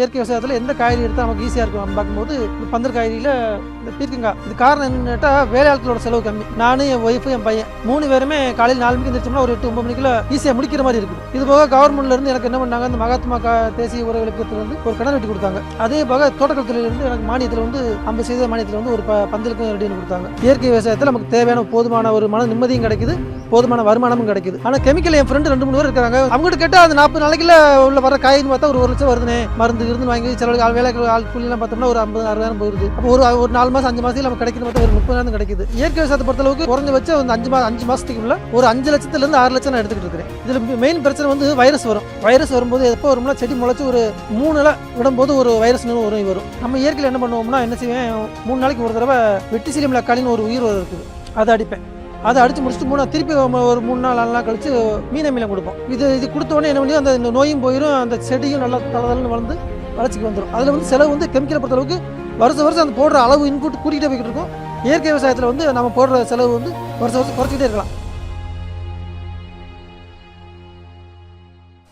இயற்கை விவசாயத்தில் எந்த காய்கறி எடுத்தால் நமக்கு ஈஸியாக இருக்கும். பார்க்கும்போது இந்த பந்தல் காய்கறியில் இந்த பீர்க்கங்காய் இது காரணம் என்னட்டா கேட்டால் வேலையாட்களோட செலவு கம்மி. நானும் என் ஒய்ஃபு என் பையன் மூணு பேருமே காலையில் நாலு மணிக்கு எந்திரிச்சோம்னா ஒரு எட்டு ஒன்பது மணிக்குள்ள ஈஸியாக முடிக்கிற மாதிரி இருக்குது. இது போக கவர்மெண்ட்லேருந்து எனக்கு என்ன பண்ணாங்க இந்த மகாத்மா கா தேசிய உர விளக்கத்துல ஒரு கடன் வெட்டி கொடுத்தாங்க. அதே போக தோட்டக்கல்துறையில எனக்கு மானியத்தில் வந்து ஐம்பது சதவீத மானியத்தில் வந்து ஒரு ப பந்தலுக்கும் ரெடி கொடுத்தாங்க. இயற்கை விவசாயத்தில் நமக்கு தேவையான போதுமான ஒரு மன நிம்மதியும் கிடைக்குது போதுமான வருமானமும் கிடைக்குது. ஆனால் கெமிக்கல் என் ஃப்ரெண்டு ரெண்டு மூணு பேர் இருக்காங்க. அவங்ககிட்ட கேட்டால் அது நாற்பது நாளைக்குள்ள உள்ள வர காயின்னு பார்த்தா ஒரு ஒரு லட்சம் வருதுனே மருந்து இருந்து வாங்கி சில ஆள் வேலை ஆள் கூலிலாம் பார்த்தோம்னா ஒரு ஐம்பது அறுபதாயிரம் போயிருது அப்போ ஒரு ஒரு நாலு மாதம் அஞ்சு மாதத்துக்கு நமக்கு கிடைக்கிறது பார்த்தா ஒரு முப்பதாயிரம் கிடைக்குது. இயற்கை விவசாயத்தை பொறுத்தளவுக்கு குறைஞ்ச வச்சு வந்து அஞ்சு மாதம் அஞ்சு மாதத்துக்குள்ள ஒரு அஞ்சு லட்சத்துலேருந்து ஆறு லட்சம் நான் எடுத்துக்கிட்டு இருக்கிறேன். இதில் மெயின் பிரச்சனை வந்து வைரஸ் வரும். வைரஸ் வரும்போது எப்போ வரும்னா செடி முளைச்சு ஒரு மூணு விடும்போது ஒரு வைரஸ் வரும் வரும். நம்ம இயற்கையில் என்ன பண்ணுவோம்னா என்ன செய்வேன்? மூணு நாளைக்கு ஒரு தடவை வெட்டி சிலியம் லக்காளின்னு ஒரு உயிர் இருக்குது. அதை அடிப்பேன். அதை அடித்து முடிச்சுட்டு மூணு திருப்பி ஒரு மூணு நாள் நாலு நாள் கழிச்சு மீனை மீனம் கொடுப்போம். இது இது கொடுத்த உடனே என்ன பண்ணி அந்த இந்த நோயும் போயிடும் அந்த செடியும் நல்லா தளதளன்னு வளர்ந்து வளர்ச்சிக்கு வந்துடும் அதில் வந்து செலவு வந்து கெமிக்கலை பொறுத்த அளவுக்கு வருஷம் வருஷம் அந்த போடுற அளவு இன்குட் கூட்டிகிட்டே போய்கிட்டு இருக்கும் இயற்கை விவசாயத்தில் வந்து நம்ம போடுற செலவு வந்து வருஷம் வருஷம் குறைச்சிக்கிட்டே இருக்கலாம்.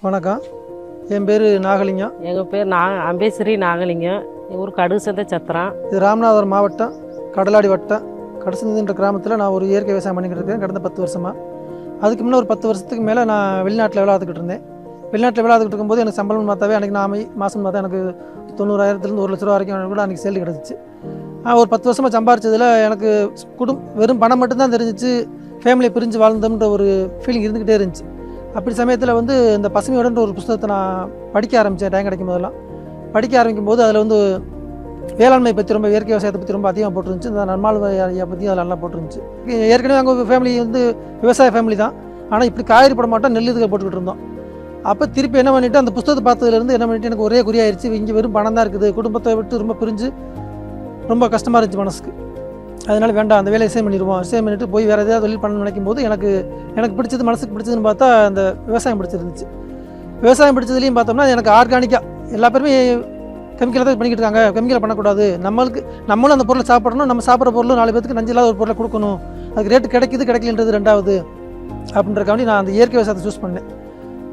வணக்கம். என் பேர் நாகலிங்கம் எங்கள் பேர் நா அம்பேஸ்வரி நாகலிங்கம் ஊர் கடுகு சந்தை சத்திரம். இது ராமநாதபுரம் மாவட்டம் கடலாடி வட்டம். கடசந்தின்ற கிராமத்தில் நான் ஒரு இயற்கை விவசாயம் பண்ணிக்கிட்டு இருக்கேன் கடந்த பத்து வருஷமாக அதுக்கு முன்னே ஒரு பத்து வருஷத்துக்கு மேலே நான் வெளிநாட்டில் வேலை பார்த்துக்கிட்டு இருந்தேன். வெளிநாட்டில் வேலை இருக்கும்போது எனக்கு சம்பளம் பார்த்தாவே அன்றைக்கி நான் மாதம் பார்த்தா எனக்கு தொண்ணூறாயிரத்துலேருந்து ஒரு லட்ச ரூபா வரைக்கும் கூட அன்றைக்கி சேல் கிடச்சிச்சு. ஒரு பத்து வருஷமாக சம்பாரிச்சதில் எனக்கு குடும் வெறும் பணம் மட்டும்தான் தெரிஞ்சிச்சு. ஃபேமிலியை பிரிஞ்சு வாழ்ந்தோம்ன்ற ஒரு ஃபீலிங் இருந்துக்கிட்டே இருந்துச்சு. அப்படி சமயத்தில் வந்து இந்த பசுமையோடன்ற ஒரு புஸ்தகத்தை நான் படிக்க ஆரம்பித்தேன் டைம் கிடைக்கும் போதெல்லாம். படிக்க ஆரம்பிக்கும் போது அதில் வந்து வேளாண்மை பற்றி ரொம்ப இயற்கை விவசாயத்தை பற்றி ரொம்ப அதிகமாக போட்டுருந்துச்சு. இந்த நர்மால் ஐயா பற்றி அதில் நல்லா போட்டுருந்துச்சு. ஏற்கனவே அங்கே ஃபேமிலி வந்து விவசாய ஃபேமிலி தான். ஆனால் இப்படி காய்கறி போட மாட்டோம் நெல் இதுக்கு போட்டுக்கிட்டு இருந்தோம். அப்போ திருப்பி என்ன பண்ணிட்டு அந்த புஸ்தகத்தை பார்த்ததுலேருந்து என்ன பண்ணிட்டு எனக்கு ஒரே குறியாயிருச்சு. இங்கே வெறும் பணம் தான் இருக்குது. குடும்பத்தை விட்டு ரொம்ப பிரிஞ்சு ரொம்ப கஷ்டமாக இருந்துச்சு மனசுக்கு. அதனால் வேண்டாம் அந்த வேலையை சேம் பண்ணிடுவோம். சேம் பண்ணிட்டு போய் வேறு எதாவது தொழில் பண்ணணும்னு நினைக்கும் போது எனக்கு எனக்கு பிடிச்சது மனசுக்கு பிடிச்சதுன்னு பார்த்தா அந்த விவசாயம் பிடிச்சிருந்துச்சு. விவசாயம் பிடிச்சதுலேயும் பார்த்தோம்னா எனக்கு ஆர்கானிக்காக எல்லா பேருமே கெமிக்கலை தான் பண்ணிக்கிட்டு இருக்காங்க. கெமிக்கலை பண்ணக்கூடாது. நம்மளுக்கு நம்மளும் அந்த பொருளை சாப்பிடணும். நம்ம சாப்பிட்ற பொருளும் நாலு பேருக்கு நஞ்சு இல்லாத ஒரு பொருளை கொடுக்கணும். அதுக்கு ரேட்டு கிடைக்குது கிடைக்கலன்றது ரெண்டாவது. அப்படின்றக்காண்டி நான் அந்த இயற்கை விவசாயத்தை சூஸ் பண்ணேன்.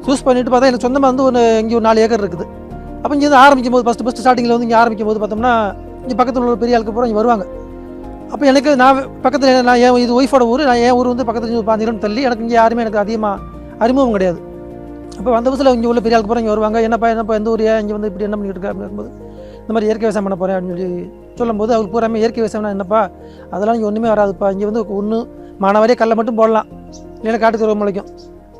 சூஸ் பண்ணிட்டு பார்த்தா எனக்கு சொந்தமாக வந்து ஒரு இங்கே ஒரு நாலு ஏக்கர் இருக்குது. அப்போ இங்கே வந்து ஆரம்பிக்கும் போது ஃபஸ்ட்டு ஃபஸ்ட்டு ஸ்டார்டிங்கில் வந்து இங்கே ஆரம்பிக்கும் போது பார்த்தோம்னா இங்கே பக்கத்தில் உள்ள பெரிய ஆளுக்கு பூரா இங்கே வருவாங்க. அப்போ எனக்கு நான் பக்கத்தில் நான் என் இது ஒய்ஃபோட ஊர் நான் என் ஊர் வந்து பக்கத்தில் ஒரு பாஞ்சு கிலோமீட்டர் தள்ளி எனக்கு இங்கே யாருமே எனக்கு அதிகமாக அறிமுகம் கிடையாது. அப்போ வந்த புதுசில் இங்கே உள்ள பெரிய ஆளுக்கு பூரா இங்கே வருவாங்க. என்னப்பா என்னப்பா எந்த ஊர் இங்கே வந்து இப்படி என்ன பண்ணிட்டு இருக்க அப்படிங்கும்போது இந்த மாதிரி இயற்கை விவசாயம் பண்ண போகிறேன் அப்படின்னு சொல்லி சொல்லும்போது அவருக்கு பூராமே இயற்கை விவசாயம்னா என்னப்பா அதெல்லாம் இங்கே ஒன்றுமே வராதுப்பா. இங்கே வந்து ஒன்று மானாவாரியே கல்லை மட்டும் போடலாம். இல்லைன்னா காட்டுக்கு ரொம்ப முளைக்கும்.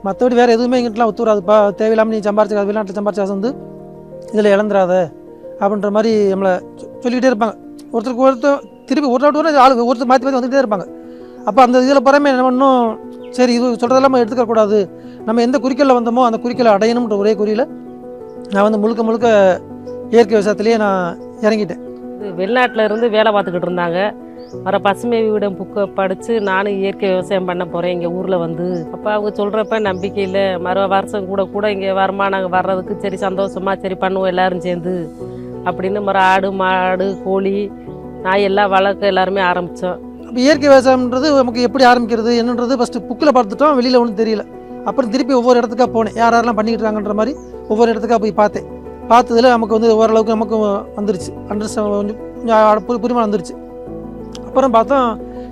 மற்றபடி வேறு எதுவுமே எங்கிட்டலாம் ஒத்துவராதுப்பா தேவையில்லாமல் நீ சம்பாரிச்சு வெளிநாட்டில் சம்பாரிச்சு காசு வந்து இதில் இழந்துராத அப்படின்ற மாதிரி நம்மளை சொல்லிக்கிட்டே இருப்பாங்க. ஒருத்தருக்கு ஒருத்தர் திருப்பி ஒரு நாட்டு ஆள் ஒருத்தர் மாற்றி மாற்றி வந்துகிட்டே இருப்பாங்க. அப்போ அந்த இதில் புறமே என்ன பண்ணும்? சரி இது சொல்கிறதெல்லாம் நம்ம எடுத்துக்கக்கூடாது நம்ம எந்த குறிக்கோளில் வந்தோமோ அந்த குறிக்கோளை அடையணும்ன்ற ஒரே குறியில் நான் வந்து முழுக்க முழுக்க இயற்கை விவசாயத்திலேயே நான் இறங்கிட்டேன். வெளிநாட்டில் இருந்து வேலை பார்த்துக்கிட்டு இருந்தாங்க. வர பசுமை வீடம் புக்கை படித்து நானும் இயற்கை விவசாயம் பண்ண போகிறேன் எங்கள் ஊரில் வந்து. அப்போ அவங்க சொல்கிறப்ப நம்பிக்கையில் மறு வருஷம் கூட கூட இங்கே வருமானம் வர்றதுக்கு சரி சந்தோஷமா சரி பண்ணுவோம் எல்லோரும் சேர்ந்து. அப்படின்னு மறு ஆடு மாடு கோழி நாய் எல்லாம் வளர்க்க எல்லாருமே ஆரம்பித்தோம் இப்போ இயற்கை விவசாயம்ன்றது நமக்கு எப்படி ஆரம்பிக்கிறது? என்னன்றது ஃபஸ்ட்டு புக்கில் பார்த்துட்டோம். வெளியில் ஒன்றும் தெரியல. அப்புறம் திருப்பி ஒவ்வொரு இடத்துக்காக போனேன். யார் யாரெல்லாம் பண்ணிக்கிட்டு இருக்காங்கன்ற மாதிரி ஒவ்வொரு இடத்துக்காக போய் பார்த்தேன். பார்த்ததில் நமக்கு வந்து ஓரளவுக்கு நமக்கு வந்துருச்சு. அண்டர்ஸ்டாண்ட் கொஞ்சம் கொஞ்சம் புரிமானம் வந்துருச்சு. அப்புறம் பார்த்தோம்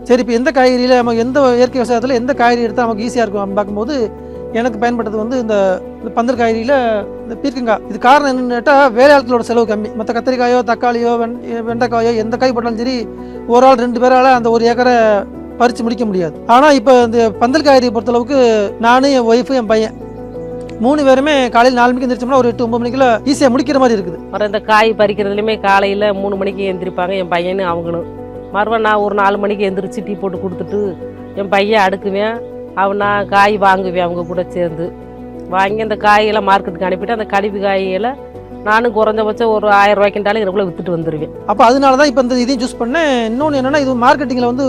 சரி இப்போ எந்த காய்கறியில் நம்ம எந்த இயற்கை விவசாயத்தில் எந்த காய்கறி எடுத்தால் நமக்கு ஈஸியாக இருக்கும் அப்படின்னு பார்க்கும்போது எனக்கு பயன்பட்டது வந்து இந்த இந்த பந்தல் காய்கறியில் இந்த பீர்க்கங்காய் இது காரணம் என்னென்னு கேட்டால் வேலையாட்களோட செலவு கம்மி. மற்ற கத்திரிக்காயோ தக்காளியோ வெண் வெண்டைக்காயோ எந்த காய் போட்டாலும் சரி ஒரு ஆள் ரெண்டு பேரால் அந்த ஒரு ஏக்கரை பறித்து முடிக்க முடியாது. ஆனால் இப்போ இந்த பந்தல் காய்கறியை பொறுத்தளவுக்கு நானும் என் ஒய்ஃபு என் பையன் மூணு பேருமே காலையில் நாலு மணிக்கு எந்திரிச்சோம்னா ஒரு எட்டு ஒன்பது மணிக்குள்ள ஈஸியாக முடிக்கிற மாதிரி இருக்குது. அப்புறம் இந்த காய் பறிக்கிறதுலையுமே காலையில் மூணு மணிக்கு எந்திரிப்பாங்க. என் பையனும் அவங்களும். மறுபடியும் நான் ஒரு நாலு மணிக்கு எந்திரிச்சு டீ போட்டு கொடுத்துட்டு என் பையன் அடுக்குவேன். அவன் நான் காய் வாங்குவேன் அவங்க கூட சேர்ந்து. வாங்கி அந்த காயெல்லாம் மார்க்கெட்டுக்கு அனுப்பிட்டு அந்த கழிவு காய்களை நானும் குறைஞ்சபட்சம் ஒரு ஆயிரம் ரூபாய்க்குண்டாலும் இதுக்குள்ளே விற்றுட்டு வந்துடுவேன் அப்போ அதனால தான் இப்போ இந்த இதையும் சூஸ் பண்ணேன். இன்னொன்று என்னன்னா இது மார்க்கெட்டிங்கில் வந்து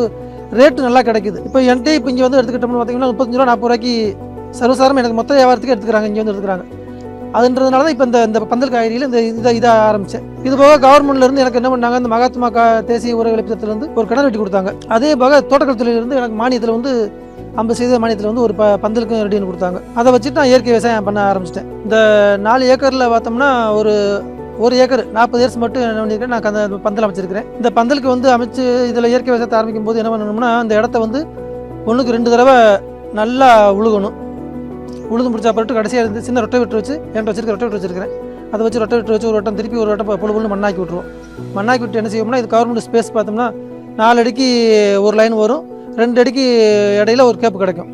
ரேட்டு நல்லா கிடைக்குது. இப்போ என்கிட்ட இப்போ இங்கே வந்து எடுத்துக்கிட்டோம்னு பார்த்தீங்கன்னா முப்பத்தஞ்சு ரூபா நாற்பது ரூபாய்க்கு சர்வசாரம் எனக்கு மொத்த வியாபாரத்துக்கு எடுத்துக்கிறாங்க இங்கே வந்து எடுத்துக்கிறாங்க. அதுன்றதுனால தான் இப்போ இந்த இந்த பந்தல் காய்கறியில் இந்த இதை இதாக ஆரம்பித்தேன் இது போக கவர்மெண்ட்லேருந்து எனக்கு என்ன பண்ணாங்க இந்த மகாத்மா கா தேசிய உர இருந்து ஒரு கடன் வெட்டி கொடுத்தாங்க. அதே போக தோட்டக்கல்துறையில இருந்து எனக்கு மானியத்தில் வந்து ஐம்பது சதவீத மானியத்தில் வந்து ஒரு ப பந்தலுக்கும் ரெடின்னு கொடுத்தாங்க. அதை வச்சுட்டு நான் இயற்கை விவசாயம் பண்ண ஆரம்பிச்சிட்டேன். இந்த நாலு ஏக்கரில் பார்த்தோம்னா ஒரு ஒரு ஏக்கர் நாற்பது ஏர்ஸ் மட்டும் என்ன பண்ணியிருக்கேன் நான் அந்த பந்தல் அமைச்சிருக்கிறேன். இந்த பந்தலுக்கு வந்து அமைச்சு இதில் இயற்கை விவசாயத்தை ஆரம்பிக்கும் போது என்ன பண்ணணும்னா அந்த இடத்த வந்து ஒன்றுக்கு ரெண்டு தடவை நல்லா உழுகணும். உழுது பிடிச்சா அப்புறம் கடைசியாக இருந்து சின்ன ரொட்டை விட்டு வச்சு என்கிட்ட வச்சிருக்க ரொட்டை விட்டு வச்சிருக்கிறேன். அதை வச்சு ரொட்டை விட்டு வச்சு ஒரு வட்டம் திருப்பி ஒரு வட்டம் பொழு பொழுன்னு மண்ணாக்கி விட்ருவோம் மண்ணாக்கி விட்டு என்ன செய்வோம்னா இது கவர்மெண்ட் ஸ்பேஸ் பார்த்தோம்னா நாலு அடிக்கு ஒரு லைன் வரும். ரெண்டு அடிக்கு இடையில ஒரு கேப்பு கிடைக்கும்.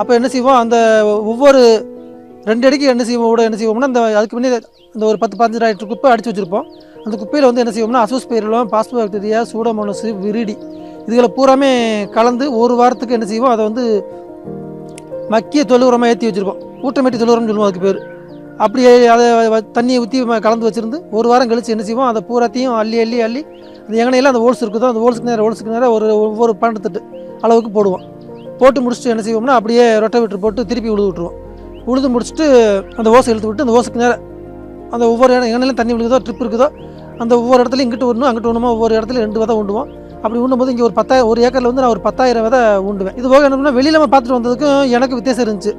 அப்போ என்ன செய்வோம் அந்த ஒவ்வொரு ரெண்டு அடிக்கு என்ன செய்வோம் கூட என்ன செய்வோம்னா அந்த அதுக்கு முன்னே இந்த ஒரு பத்து பதினஞ்சு லிட்டர் குப்பை அடித்து வச்சுருப்போம். அந்த குப்பையில் வந்து என்ன செய்வோம்னா அசோஸ் பயிரிலும் பாஸ்போபாக்டீரியா சூடோமோனஸ் விரிடி. இதுகளை பூராமே கலந்து ஒரு வாரத்துக்கு என்ன செய்வோம் அதை வந்து மக்கிய தொழு உரமாக ஏற்றி வச்சுருப்போம் ஊட்டமேட்டி தொழுவுரம்னு சொல்லுவோம் அதுக்கு பேர். அப்படியே அதை தண்ணியை ஊற்றி கலந்து வச்சுருந்து ஒரு வாரம் கழிச்சு என்ன செய்வோம் அதை பூராத்தையும் அள்ளி அள்ளி அள்ளி அந்த எங்கனையில் அந்த ஹோல்ஸ் இருக்குதோ அந்த ஹோல்ஸுக்கு நேரம் ஹோல்ஸுக்கு நேரம் ஒரு ஒவ்வொரு பன்னெண்டு அளவுக்கு போடுவோம். போட்டு முடிச்சுட்டு என்ன செய்வோம்னா அப்படியே ரொட்டை விட்டு போட்டு திருப்பி உழுது விட்ருவோம் உழுது முடிச்சுட்டு அந்த ஓசை இழுத்து விட்டு அந்த ஓசுக்கு நேரம் அந்த ஒவ்வொரு இடம் எங்கனையிலும் தண்ணி விழுகுதோ ட்ரிப் இருக்குதோ அந்த ஒவ்வொரு இடத்துலையும் இங்கிட்டு விடணும் அங்கிட்டு விடணுமோ ஒவ்வொரு இடத்துல ரெண்டு விதம் உண்டுவோம். அப்படி உண்டும்போது இங்கே ஒரு பத்தாயிரம் ஒரு ஏக்கரில் வந்து நான் ஒரு பத்தாயிரம் விதை உண்டுவேன். இது போக என்ன பண்ணால் வெளியில் நம்ம பார்த்துட்டு வந்ததுக்கும் எனக்கு வித்தியாசம் இருந்துச்சு.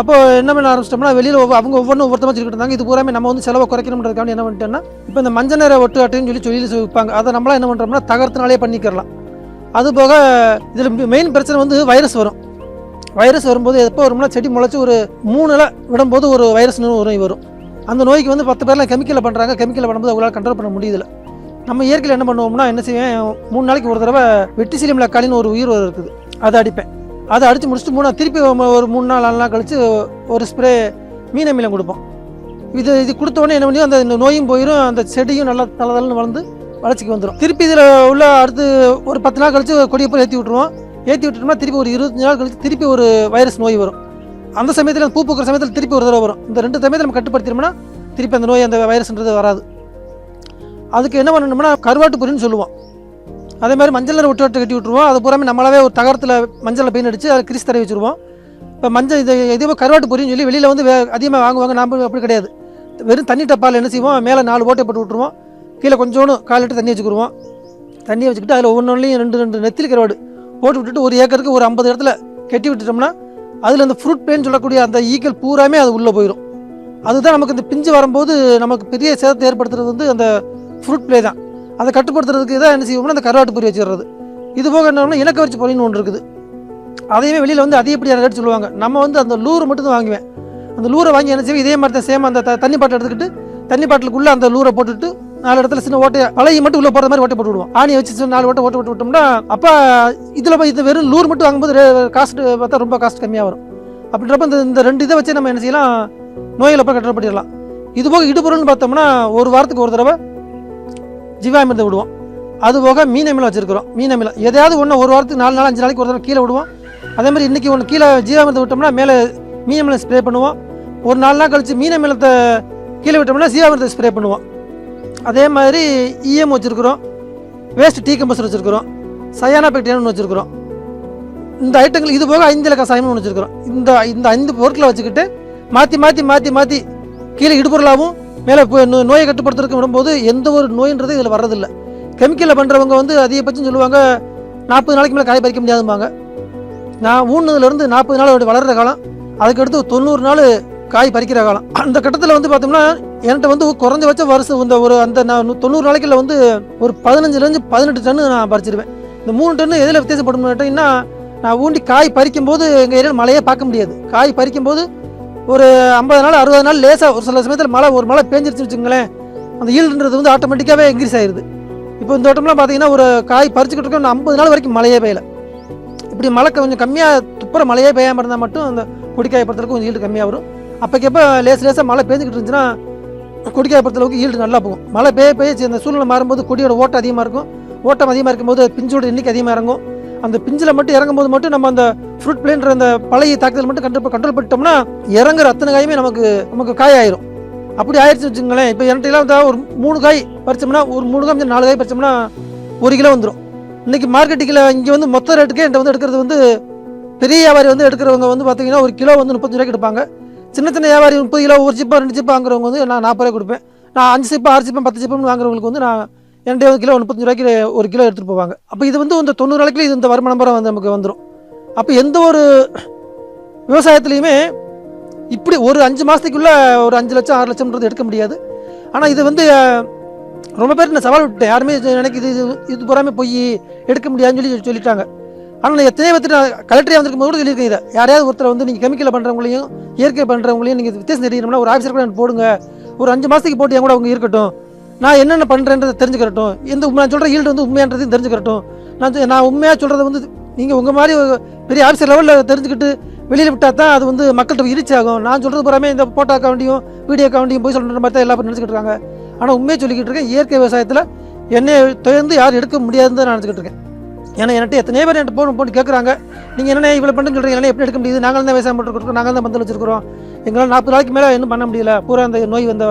அப்போ என்ன பண்ண ஆரம்பிச்சிட்டோம்னா வெளியில் அவங்க ஒவ்வொன்றும் ஒவ்வொருத்தமாக வச்சுக்கிட்டு இருந்தாங்க. இது பூராமே நம்ம வந்து செலவை குறைக்கணுன்றதுக்காக என்ன பண்ணிட்டோம்னா இப்போ இந்த மஞ்சள் நேர ஒட்டு அப்படின்னு சொல்லி சொல்லி விற்பாங்க அதை நம்மளாம் என்ன பண்ணுறோம்னா தகரத்தினாலே பண்ணிக்கிறலாம். அது போக இதில் மெயின் பிரச்சனை வந்து வைரஸ் வரும். வைரஸ் வரும்போது எப்போ வரும்னா செடி முளைச்சி ஒரு மூணு விடும்போது ஒரு வைரஸ் நோய் வரும். அந்த நோய்க்கு வந்து பத்து பேர்லாம் கெமிக்கலில் பண்ணுறாங்க கெமிக்கலில் பண்ணும்போது அவங்களால கண்ட்ரோல் பண்ண முடியல நம்ம இயற்கையில் என்ன பண்ணுவோம்னா என்ன செய்வேன்? மூணு நாளைக்கு ஒரு தடவை வெட்டி சிலிமில் களின்னு ஒரு உயிர் இருக்குது. அதை அடிப்பேன். அதை அடித்து முடிச்சுட்டு மூணு திருப்பி ஒரு மூணு நாள் நாலு நாள் கழித்து ஒரு ஸ்ப்ரே மீன் அமிலம் கொடுப்போம். இது இது கொடுத்தோடனே என்ன பண்ணி அந்த நோயும் போயிடும் அந்த செடியும் நல்லா தளதளன்னு வளர்ந்து வளர்ச்சிக்கு வந்துடும் திருப்பி இதில் உள்ள அடுத்து ஒரு பத்து நாள் கழித்து கொடியை போய் ஏற்றி விட்ருவோம் ஏற்றி விட்டுட்டோம்னா திருப்பி ஒரு இருபத்தஞ்சு நாள் கழித்து திருப்பி ஒரு வைரஸ் நோய் வரும். அந்த சமயத்தில் பூ பூக்கிற சமயத்தில் திருப்பி ஒரு தடவை வரும். இந்த ரெண்டு சமயத்தில் நம்ம கட்டுப்படுத்தினோம்னா திருப்பி அந்த நோய் அந்த வைரஸ்ன்றது வராது. அதுக்கு என்ன பண்ணணும்னா கருவாட்டுப்புரின்னு சொல்லுவோம் அதே மாதிரி மஞ்சள் நிற ஒட்டு கட்டி விட்டுருவோம். அது பூராமே நம்மளாவே ஒரு தகரத்தில் மஞ்சளில் பெயின் அடித்து அதை கிரிஸ் தடவி வச்சுருவோம். இப்போ மஞ்சள் இது எதுவும் கருவாட்டு பொரின்னு சொல்லி வெளியில் வந்து வே- அதிகமாக வாங்குவாங்க. நாம் அப்படி கிடையாது. வெறும் தண்ணி டப்பாவில் என்ன செய்வோம்? மேலே நாலு ஓட்டை போட்டு விட்ருவோம் கீழே கொஞ்சோண்டு கால் லிட்டர் தண்ணி வச்சுக்கிடுவோம் தண்ணியை வச்சுக்கிட்டு அதில் ஒவ்வொன்றுலையும் ரெண்டு ரெண்டு நெத்திலி கருவாடு போட்டு விட்டுட்டு ஒரு ஏக்கருக்கு ஒரு ஐம்பது இடத்துல கட்டி விட்டுட்டோம்னா அதில் அந்த ஃப்ரூட் பெயின் சொல்லக்கூடிய அந்த ஈக்கள் பூராமே அது உள்ளே போயிடும் அதுதான் நமக்கு இந்த பிஞ்சு வரும்போது நமக்கு பெரிய சேதத்தை ஏற்படுத்துறது வந்து அந்த ஃப்ரூட் ப்ளே தான். அதை கட்டுப்படுத்துறதுக்கு இதாக என்ன செய்வோம்னா அந்த கருவாட்டு பொறி வச்சிடுறது. இது போக என்ன இலக்க வச்சு பொறின்னு ஒன்று இருக்குது. அதையுமே வெளியில் வந்து அதிகப்படியான ரேட் சொல்லுவாங்க. நம்ம வந்து அந்த லூரை மட்டும் தான் வாங்குவேன். அந்த லூரை வாங்கி என்ன செய்வோம் இதே மாதிரி தான் சேம் அந்த தண்ணி பாட்டில் எடுத்துக்கிட்டு தண்ணி பாட்டிலுக்குள்ளே அந்த லூரை போட்டுட்டு நாலு இடத்துல சின்ன ஓட்டையை பழைய மட்டும் உள்ளே போகிற மாதிரி ஓட்டை போட்டு விடுவோம். ஆணி வச்சு சின்ன நாலு ஓட்டை ஓட்ட போட்டு விட்டோம்னா அப்போ இதில் போய் இது வெறும் லூர் மட்டும் வாங்கும்போது காஸ்ட் பார்த்தா ரொம்ப காஸ்ட் கம்மியாக வரும். அப்படின்றப்ப இந்த இந்த ரெண்டு இதை வச்சு நம்ம என்ன செய்யலாம் நோயில் போய் கட்டுப்படுத்திடலாம் இது போக இடுபொருள்னு பார்த்தோம்னா ஒரு வாரத்துக்கு ஒரு தடவை ஜீவாமிர்தம் விடுவோம். அது போக மீனமிலம் அமிலம் மீனமிலம் அமிலம் எதையாவது ஒன்று ஒரு வாரத்துக்கு நாலு நாள் அஞ்சு நாளைக்கு ஒரு தடவை கீழே விடுவோம். அதே மாதிரி இன்றைக்கி ஒன்று கீழே ஜீவாமிர்தம் விட்டோம்னா மேலே மீனமிலம் ஸ்ப்ரே பண்ணுவோம். ஒரு நாலு நாள் கழித்து மீனமிலத்தை கீழே விட்டோம்னா ஜீவாமிர்தம் ஸ்ப்ரே பண்ணுவோம். அதே மாதிரி இஎம் வச்சுருக்குறோம். வேஸ்ட் டீ கம்பஸ் வச்சுருக்குறோம் சயானா பெக்டீரியான்னு வச்சுருக்குறோம். இந்த ஐட்டங்கள் இது போக ஐந்து இலக்க சாயமும் ஒன்று வச்சுருக்குறோம். இந்த இந்த ஐந்து பொருட்களை வச்சுக்கிட்டு மாற்றி மாற்றி மாற்றி மாற்றி கீழே இடுபொருளாகவும் மேலே நோ- நோயை கட்டுப்படுத்துறதுக்கு விடும்போது எந்த ஒரு நோயின்றது இதில் வர்றதில்லை. கெமிக்கலில் பண்ணுறவங்க வந்து அதிகபட்சம் சொல்லுவாங்க நாற்பது நாளைக்கு மேலே காய் பறிக்க முடியாதும்பாங்க. நான் ஊன்னதுலேருந்து நாற்பது நாள் அப்படி வளர்கிற காலம் அதுக்கடுத்து தொண்ணூறு நாள் காய் பறிக்கிற காலம். அந்த கட்டத்தில் வந்து பார்த்தோம்னா என்கிட்ட வந்து குறைஞ்சபட்ச வருஷம் இந்த ஒரு அந்த நான் தொண்ணூறு நாளைக்குள்ள வந்து ஒரு பதினஞ்சுலேருந்து பதினெட்டு டன்னு நான் பறிச்சிருவேன். இந்த மூணு டன்னு எதில் வித்தியாசப்படும் கேட்டிங்கன்னா நான் ஊண்டி காய் பறிக்கும் போது எங்கள் ஏரியாவில் மழையே பார்க்க முடியாது. காய் பறிக்கும் போது ஒரு ஐம்பது நாள் அறுபது நாள் லேசாக ஒரு சில சமயத்தில் மழை ஒரு மழை பேஞ்சிருச்சு வச்சுங்களேன் அந்த ஈல்டுன்றது வந்து ஆட்டோமேட்டிக்காகவே இன்க்ரீஸ் ஆயிடுது இப்போ இந்த தோட்டம்லாம் பார்த்தீங்கன்னா ஒரு காய் பறிச்சுக்கிட்டு இருக்கோம் ஐம்பது நாள் வரைக்கும் மழையே பெய்யல. இப்படி மழை கொஞ்சம் கம்மியாக துப்புற மழையே பெய்யாமல் இருந்தால் மட்டும் அந்த கொடிக்காய் படுத்துறதுக்கு கொஞ்சம் ஈல்டு கம்மியாக வரும். அப்போக்கப்போ லேஸ் லேசாக மழை பேஞ்சிக்கிட்டு இருந்துச்சுன்னா கொடிக்காய் பொறுத்தளவுக்கு ஈல்டு நல்லா போகும். மழை பெய்ய பெய்ய அந்த சூழ்நிலை மாறும்போது கொடியோட ஓட்டம் அதிகமாக இருக்கும். ஓட்டம் அதிகமாக இருக்கும்போது பிஞ்சோட எண்ணிக்கை அதிகமாக இறங்கும். அந்த பிஞ்சில் மட்டும் இறங்கும் போது மட்டும் நம்ம அந்த ஃப்ரூட் பிளேன்ற அந்த பழைய தாக்குதல் மட்டும் கண்ட்ரோல் கண்ட்ரோல் பண்ணிட்டோம்னா இறங்குற அத்தனை காயுமே நமக்கு நமக்கு காய் ஆயிரும் அப்படி ஆயிடுச்சு வச்சுங்களேன் இப்போ என்கிட்டலாம் வந்து ஒரு மூணு காய் பறிச்சோம்னா ஒரு மூணு காய் நாலு காய் பறிச்சோம்னா ஒரு கிலோ வந்துடும் இன்றைக்கி மார்க்கெட்டுக்கில் இங்கே வந்து மொத்த ரேட்டுக்கே என்கிட்ட வந்து எடுக்கிறது வந்து பெரிய வியாபாரி வந்து எடுக்கிறவங்க வந்து பார்த்தீங்கன்னா ஒரு கிலோ வந்து முப்பத்தஞ்சு ரூபாய்க்கு எடுப்பாங்க. சின்ன சின்ன வியாபாரி முப்பது கிலோ ஒரு சிப்பா ரெண்டு சிப்பா வாங்குறவங்க வந்து நான் நாற்பது ரூபாய் கொடுப்பேன். நான் அஞ்சு சிப்பா ஆறு சிப்பா பத்து சிப்பம் வாங்குறவங்களுக்கு வந்து நான் ரெண்டே வந்து கிலோ முப்பத்தஞ்சு ரூபாய்க்கு ஒரு கிலோ எடுத்துகிட்டு போவாங்க. அப்போ இது வந்து இந்த தொண்ணூறு நாளைக்கு இது இந்த வருமானம் பூரா வந்து நமக்கு வந்துடும் அப்போ எந்த ஒரு விவசாயத்துலையுமே இப்படி ஒரு அஞ்சு மாதத்துக்குள்ளே ஒரு அஞ்சு லட்சம் ஆறு லட்சம்ன்றது எடுக்க முடியாது. ஆனால் இது வந்து ரொம்ப பேர் நான் சவால் விட்டேன் யாருமே நினைக்கிது எனக்கு இது இது இது பூராமே போய் எடுக்க முடியாதுன்னு சொல்லி சொல்லிட்டாங்க. ஆனால் நான் எத்தனையோ பேர்த்து நான் கலெக்டரே வந்திருக்கும் போது கூட சொல்லியிருக்கேன் இதை. யாரையாவது ஒருத்தர் வந்து நீங்கள் கெமிக்கலில் பண்ணுறவங்களையும் இயற்கை பண்ணுறவங்களையும் நீங்கள் வித்தியாசம் தெரியணும்னா ஒரு ஆஃபீஸர் கூட போடுங்க. ஒரு அஞ்சு மாதத்துக்கு போட்டு என் கூட அவங்க இருக்கட்டும். நான் என்னென்ன பண்ணுறேன்றதை தெரிஞ்சுக்கிறட்டும். எந்த உண்மை நான் சொல்கிற ஈல்டு வந்து உண்மையான்றதையும் தெரிஞ்சுக்கிறட்டும். நான் நான் உண்மையாக சொல்கிறத வந்து நீங்கள் உங்கள் மாதிரி ஒரு பெரிய ஆஃபீஸர் லெவலில் தெரிஞ்சுக்கிட்டு வெளியில் விட்டால் தான் அது வந்து மக்கள்கிட்ட ரீச் ஆகும். நான் சொல்கிறது பூராமே இந்த போட்டோக்காண்டியும் வீடியோக்காண்டியும் போய் சொல்கிற மாதிரி தான் எல்லா நினச்சிக்கிட்டு இருக்காங்க. ஆனால் உண்மையை சொல்லிக்கிட்டு இருக்கேன் இயற்கை விவசாயத்தில் என்னை தொடர்ந்து யாரும் எடுக்க முடியாதுன்னு தான் நான் நினச்சிக்கிட்டு இருக்கேன். ஏன்னா என்கிட்ட எத்தனை பேர் என்கிட்ட போன போட்டு கேட்குறாங்க நீங்கள் என்ன இவ்வளோ பண்ணுன்னு சொல்கிறீங்க என்ன எப்படி எடுக்க முடியுது? நாங்கள் தான் விவசாயம் பண்ணிருக்கோம் நாங்கள் தான் பந்தல் வச்சிருக்கிறோம். எங்களால் நாற்பது நாளைக்கு மேலே இன்னும் பண்ண முடியல. பூரா அந்த நோய் வந்த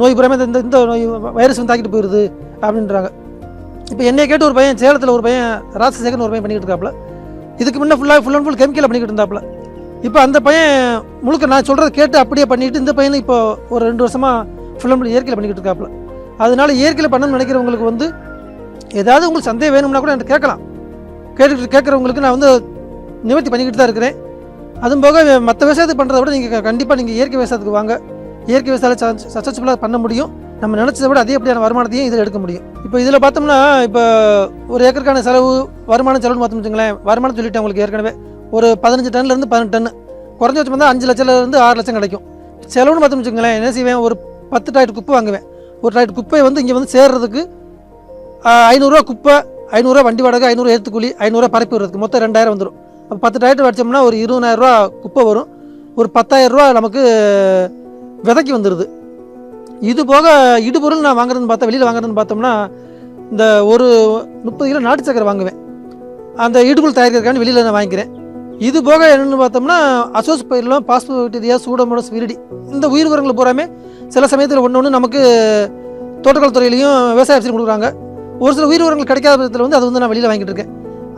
நோய் பூராமே இந்த இந்த நோய் வைரஸ் வந்து தாக்கிட்டு போயிடுது அப்படின்றாங்க. இப்போ என்னை கேட்டு ஒரு பையன் சேலத்தில் ஒரு பையன் ராசசேகர்னு ஒரு பையன் பண்ணிக்கிட்டு இருக்காப்புல இதுக்கு முன்னே ஃபுல்லாக ஃபுல் அண்ட் ஃபுல் கெமிக்கலில் பண்ணிக்கிட்டு இருந்தாப்புல இப்போ அந்த பையன் முழுக்க நான் சொல்கிறத கேட்டு அப்படியே பண்ணிட்டு இந்த பையனும் இப்போ ஒரு ரெண்டு வருஷமாக ஃபுல் அண்ட் ஃபுல் இயற்கையில் பண்ணிக்கிட்டு இருக்காப்புல அதனால இயற்கையில் பண்ணணும்னு நினைக்கிறவங்களுக்கு வந்து ஏதாவது உங்களுக்கு சந்தேகம் வேணும்னா கூட என்கிட்ட கேட்கலாம். கேட்டுக்கிட்டு கேட்குறவங்களுக்கு நான் வந்து நிவர்த்தி பண்ணிக்கிட்டு தான் இருக்கிறேன். அதுவும் போக மற்ற விவசாயத்தை பண்ணுறத விட நீங்கள் கண்டிப்பாக நீங்கள் இயற்கை விவசாயத்துக்கு வாங்க. இயற்கை விவசாயம் சக்ஸஸ்ஃபுல்லாக பண்ண முடியும். நம்ம நினச்சதை விட அதிகப்படியான வருமானத்தையும் இதில் எடுக்க முடியும். இப்போ இதில் பார்த்தோம்னா இப்போ ஒரு ஏக்கருக்கான செலவு வருமானம் செலவுன்னு பார்த்தோம்னு வச்சுங்களேன் வருமானம் சொல்லிட்டேன் உங்களுக்கு ஏற்கனவே. ஒரு பதினஞ்சு டன்லேருந்து பதினெட்டு டன் குறைஞ்ச வச்சு பார்த்தா அஞ்சு லட்சம்லேருந்து ஆறு லட்சம் கிடைக்கும். செலவுன்னு பார்த்தோம்னு வச்சுங்களேன் என்ன செய்வேன்? ஒரு பத்து டாய்ட் குப்பை வாங்குவேன். ஒரு டாய்ட் குப்பையை வந்து இங்கே வந்து சேர்றதுக்கு ஐநூறுரூவா குப்பை ஐநூறுரூவா வண்டி வாடகை ஐநூறு ஏற்றுக்கூலி ஐநூறுரூவா பரப்பி விடுறதுக்கு மொத்தம் ரெண்டாயிரம் வந்துடும் அப்போ பத்து டாய்ட்டு வச்சோம்னா ஒரு இருபதாயிரரூவா குப்பை வரும். ஒரு பத்தாயிரரூவா நமக்கு விதைக்கு வந்துடுது இது போக இடுபொருள் நான் வாங்குறதுன்னு பார்த்தா வெளியில் வாங்குறதுன்னு பார்த்தோம்னா இந்த ஒரு முப்பது கிலோ நாட்டு சக்கரை வாங்குவேன். அந்த இடுபொருள் தயாரிக்கிறதுக்காண்டி வெளியில் நான் வாங்கிக்கிறேன். இது போக என்னென்னு பார்த்தோம்னா அசோஸ் பயிரெலாம் பாஸ்போட்டிரியா சூடமோட விரிடி இந்த உயிர் உரங்கள் பூராமே சில சமயத்தில் ஒன்று ஒன்று நமக்கு தோட்டக்கலைத்துறையிலையும் விவசாய ஆஃபீஸில் கொடுக்குறாங்க. ஒரு சில உயிர் உரங்கள் கிடைக்காத விதத்தில் வந்து அது வந்து நான் வெளியில் வாங்கிட்டு இருக்கேன்.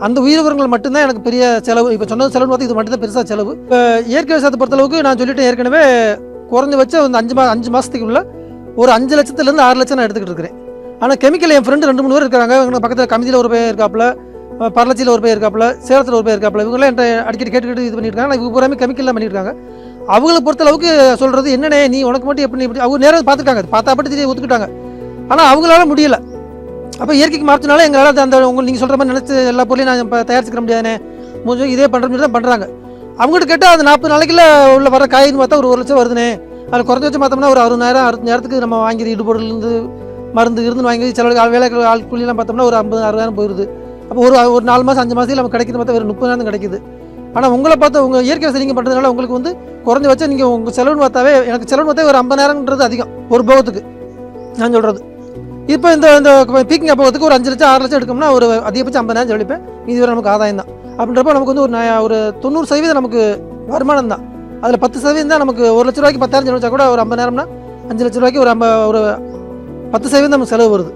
அந்த உயிர் உரங்கள் மட்டும்தான் எனக்கு பெரிய செலவு. இப்போ சொன்னது செலவு பார்த்து இது மட்டும்தான் பெருசாக செலவு. இப்போ இயற்கை விவசாயத்தை பொறுத்தளவுக்கு நான் சொல்லிட்டேன் ஏற்கனவே குறைஞ்சபட்சம் வந்து அஞ்சு மா அஞ்சு மாதத்துக்குள்ளே ஒரு அஞ்சு லட்சத்துலேருந்து ஆறு லட்சம் நான் எடுத்துக்கிட்டு இருக்கிறேன். ஆனால் கெமிக்கல் என் ஃப்ரெண்டு ரெண்டு மூணு பேர் இருக்காங்க. இவங்க பக்கத்தில் கமிதியில் ஒரு பேர் இருக்காப்புல அஹ் பரளச்சியில் ஒரு பேர் இருக்காப்புல சேலத்தில் ஒரு பேர் இருக்காப்புல இவங்களாம் என்கிட்ட அடிக்கடி கேட்டுக்கிட்டு இது பண்ணியிருக்காங்க ஆனால் இவங்க பூராமே கெமிக்கல்லாம் பண்ணியிருக்காங்க அவங்கள பொறுத்தளவுக்கு சொல்கிறது என்னண்ணே நீ உனக்கு மட்டும் எப்படி இப்படி அவங்க நேரம் பார்த்துருக்காங்க. பார்த்தா பட்டு தெரிய ஒத்துக்கிட்டாங்க. ஆனால் அவங்களால முடியல. அப்போ இயற்கைக்கு மாற்றினால எங்களால் அந்த உங்கள் நீங்கள் சொல்கிற மாதிரி நினச்சி எல்லா பொருளையும் நான் இப்போ தயாரிச்சுக்கிற முடியாதுனே முடிஞ்சு இதே பண்ணுற மாதிரி தான் பண்ணுறாங்க அவங்ககிட்ட கேட்டால் அது நாற்பது நாளைக்குள்ள உள்ள வர காயின்னு பார்த்தா ஒரு ஒரு லட்சம் வருதுனே. அதில் குறைஞ்ச வச்சு பார்த்தோம்னா ஒரு அறுபதாயிரம் அறுபதாயிரத்துக்கு நம்ம வாங்கி இடுபொருள்லேருந்து மருந்து இருந்து வாங்கி சில ஆள் வேலை ஆள் கூலியெல்லாம் பார்த்தோம்னா ஒரு ஐம்பது அறுபதாயிரம் போயிடுது அப்போ ஒரு ஒரு நாலு மாதம் அஞ்சு மாதத்துக்கு நமக்கு கிடைக்கிறது பார்த்தா ஒரு முப்பதாயிரம் கிடைக்குது. ஆனால் உங்களை பார்த்து உங்கள் இயற்கை விவசாயம் நீங்கள் பண்ணுறதுனால உங்களுக்கு வந்து குறைஞ்சபட்சம் நீங்கள் உங்கள் செலவுன்னு பார்த்தாவே எனக்கு செலவுன்னு பார்த்தா ஒரு ஐம்பதாயிரம்ன்றது அதிகம். ஒரு போகத்துக்கு. நான் சொல்கிறது இப்போ இந்த இந்த பீக்கிங் போகிறதுக்கு ஒரு அஞ்சு லட்சம் ஆறு லட்சம் எடுக்கணும்னா ஒரு அதிகபட்சம் ஐம்பதாயிரம் சொல்லிப்பேன் இது வரை நமக்கு ஆதாயம் தான். அப்படின்றப்ப நமக்கு வந்து ஒரு ஒரு தொண்ணூறு சதவீதம் நமக்கு வருமானம் தான். அதில் பத்து சதவீதம் தான் நமக்கு ஒரு லட்ச ரூபாய்க்கு பத்தாயிரம் செலவச்சா கூட ஒரு ஐம்பதாயிரம்னா அஞ்சு லட்ச ரூபாய்க்கு ஒரு ஐம்ப ஒரு பத்து சதவீதம் நமக்கு செலவு வருது.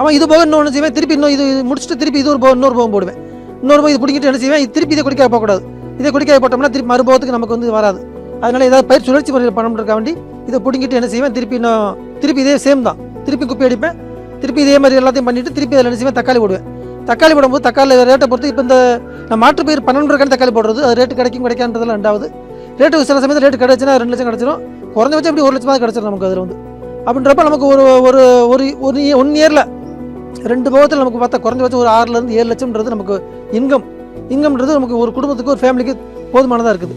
அவன் இது போக இன்னொன்று செய்வேன் திருப்பி இன்னும் இது முடிச்சுட்டு திருப்பி இது ஒரு போகம் இன்னொரு போகம் போடுவேன். இன்னொரு போய் இது பிடிக்கிட்டு என்ன செய்வேன் இது திருப்பி இதை குடிக்காக போகக்கூடாது. இதை குடிக்காக போட்டோம்னா திருப்பி மறுபோகத்துக்கு நமக்கு வந்து வராது. அதனால ஏதாவது பயிர் சுழற்சி முறையில் பண்ணணுன்றக்க வேண்டி இதை பிடிங்கிட்டு என்ன செய்வேன் திருப்பி இன்னும் திருப்பி இதே சேம் தான். திருப்பி குப்பி அடிப்பேன் திருப்பி இதே மாதிரி எல்லாத்தையும் பண்ணிட்டு திருப்பி அதில் என்ன செய்வேன் தக்காளி போடுவேன். தக்காளி போடும்போது தக்காளி ரேட்டை பொறுத்து இப்போ இந்த நான் மாற்று பயிர் பன்னெண்டு தக்காளி போடுறது. அது ரேட்டு கிடைக்கும் கிடைக்கான்றதுல ரெண்டாவது. ரேட்டு சில சமயத்தில் ரேட்டு கிடைச்சுன்னா ரெண்டு லட்சம் கிடச்சிரும். குறைஞ்சபட்சம் எப்படி ஒரு லட்சமாக கிடச்சிடும் நமக்கு அதில் வந்து. அப்படின்றப்ப நமக்கு ஒரு ஒரு ஒரு ஒரு ஒன் இயரில் ரெண்டு போகத்தில் நமக்கு பார்த்தா குறைஞ்சபட்சம் ஒரு ஆறுலேருந்து ஏழு லட்சம்ன்றது நமக்கு இன்கம் இன்கம்ன்றது நமக்கு ஒரு குடும்பத்துக்கு ஒரு ஃபேமிலிக்கு போதுமானதாக இருக்குது.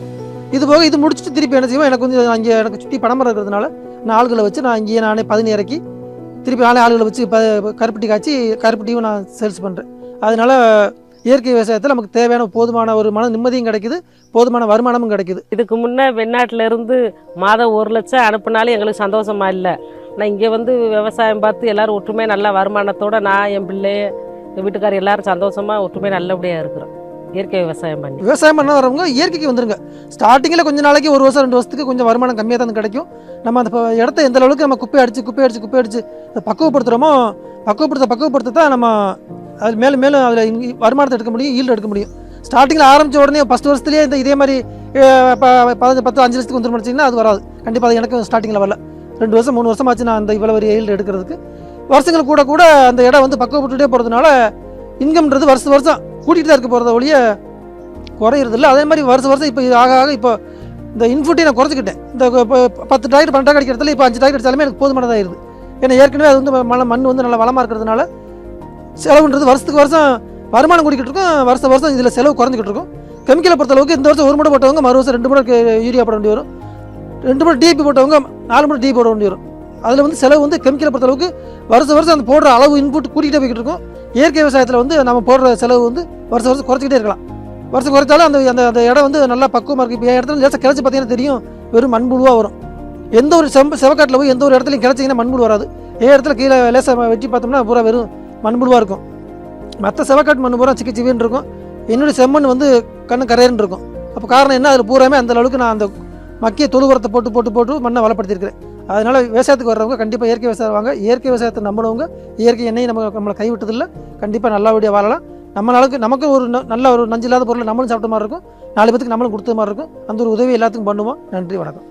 இது போக இது முடிச்சுட்டு திருப்பி என்ன செய்வோம்? எனக்கு வந்து அங்கே எனக்கு சுற்றி பணமரம் இருக்கிறதுனால நான் ஆளுகளை வச்சு நான் இங்கேயே நானே பதினி இறக்கி திருப்பி நானே ஆளுகளை வச்சு ப கருப்பட்டி காய்ச்சி கருப்பட்டியும் நான் சேல்ஸ் பண்ணுறேன் அதனால இயற்கை விவசாயத்தில் நமக்கு தேவையான போதுமான ஒரு மன நிம்மதியும் கிடைக்குது போதுமான வருமானமும் கிடைக்குது. இதுக்கு முன்னே வெளிநாட்டுல இருந்து மாதம் ஒரு லட்சம் அனுப்புனாலும் எங்களுக்கு சந்தோஷமா இல்லை. நான் இங்கே வந்து விவசாயம் பார்த்து எல்லாரும் ஒற்றுமையாக நல்ல வருமானத்தோட நான் என் பிள்ளை என் வீட்டுக்காரர் எல்லாரும் சந்தோஷமா ஒற்றுமையாக நல்லபடியாக இருக்கிறோம். இயற்கை விவசாயம் பண்ணி. விவசாயம் பண்ண வரவங்க இயற்கைக்கு வந்துருங்க. ஸ்டார்டிங்கில் கொஞ்ச நாளைக்கு ஒரு வருஷம் ரெண்டு வருஷத்துக்கு கொஞ்சம் வருமானம் கம்மியாக தான் கிடைக்கும். நம்ம அந்த இடத்த எந்த அளவுக்கு நம்ம குப்பை அடிச்சு குப்பை அடிச்சு குப்பை அடிச்சு அதை பக்குவப்படுத்துகிறோமோ பக்குவப்படுத்த பக்குவப்படுத்த தான் நம்ம அது மேலும் மேலும் அதில் வருமானத்தை எடுக்க முடியும் ஈல்டு எடுக்க முடியும். ஸ்டார்டிங்கில் ஆரம்பிச்ச உடனே ஃபஸ்ட் வருஷத்துலேயே இந்த இதே மாதிரி ப- பதினஞ்சு பத்து அஞ்சு லட்சத்துக்கு வந்துடும் முடிச்சிங்கன்னா அது வராது. கண்டிப்பாக அது எனக்கு ஸ்டார்டிங்கில் வரல. ரெண்டு வருஷம் மூணு வருஷம் ஆச்சு நான் அந்த இவ்வளோ ஒரு ஈல்டு எடுக்கிறதுக்கு. வருஷங்கள் கூட கூட அந்த இடம் வந்து பக்குவப்பட்டுட்டே போகிறதுனால இன்கம்ன்றது வருஷம் வருஷம் கூட்டிகிட்டு தான் இருக்க போகிறத ஒழிய குறையிறது இல்லை. அதே மாதிரி வருஷம் வருஷம் இப்போ ஆக ஆக இப்போ இந்த இன்ஃபுட்டை நான் குறைச்சிக்கிட்டேன். இந்த இப்போ பத்து டாக்டர் பன்னெண்டு டாக்டர் அடிக்கிறதுல இப்போ அஞ்சு டாக்டர் அடித்தாலுமே எனக்கு போதுமானதாக இருக்குது ஏன்னா ஏற்கனவே அது வந்து மழை மண் வந்து நல்லா வளமாக இருக்கிறதுனால செலவுன்றது வருஷத்துக்கு வருஷம் வருமானம் கூடிக்கிட்டு இருக்கும். வருஷம் வருஷம் இதில் செலவு குறைஞ்சிக்கிட்டு இருக்கும். கெமிக்கலை பொறுத்தளவுக்கு இந்த வருஷம் ஒரு முறை போட்டவங்க மறு வருஷம் ரெண்டு முறை யூரியா போட வேண்டி வரும். ரெண்டு முறை டிபி போட்டவங்க நாலு முறை டிபி போட வேண்டி வரும். அதில் வந்து செலவு வந்து கெமிக்கலை பொறுத்தளவுக்கு வருஷம் வருஷம் அந்த போடுற அளவு இன்புட் கூட்டிகிட்டே போய்கிட்டு இருக்கும். இயற்கை விவசாயத்தில் வந்து நம்ம போடுற செலவு வந்து வருஷம் வருஷம் குறைச்சிக்கிட்டே இருக்கலாம். வருஷம் குறைச்சாலும் அந்த அந்த அந்த இடம் வந்து நல்லா பக்குவமாக இருக்குது இப்போ இடத்துல லேசாக கிளச்சி பார்த்தீங்கன்னா தெரியும். வெறும் மண்புழுவாக வரும். எந்த ஒரு செம்ப செவக்காட்டில் போய் எந்த ஒரு இடத்துலையும் கிளச்சிங்கன்னா மண்புழு வராது. ஏ இடத்துல கீழே லேசாக வெட்டி பார்த்தோம்னா பூரா வெறும் மண்புழுவாக இருக்கும். மற்ற செவக்காட்டு மண் பூரா சிக்கி சிவின்னு இருக்கும். என்னுடைய செம்மண் வந்து கண்ணு கரையர்னு இருக்கும். அப்போ காரணம் என்ன? அதில் பூராமே அந்த அளவுக்கு நான் அந்த மக்கிய தொழு உரத்தை போட்டு போட்டு போட்டு மண்ணை வளப்படுத்திருக்கிறேன் அதனால் விவசாயத்துக்கு வர்றவங்க கண்டிப்பாக இயற்கை விவசாயம் வாங்க. இயற்கை விவசாயத்தை நம்பினவங்க இயற்கை எண்ணெய் நம்ம நம்மளை கைவிட்டதில்லை. கண்டிப்பாக நல்லபடியாக வாழலாம். நம்ம நாளுக்கு நமக்கு ஒரு ந- நல்ல ஒரு நஞ்சு இல்லாத பொருளை நம்மளும் சாப்பிட்ட மாதிரி இருக்கும். நாலு பேத்துக்கு நம்மளும் கொடுத்த மாதிரி இருக்கும். அந்த ஒரு உதவி எல்லாத்துக்கும் பண்ணுவோம். நன்றி வணக்கம்.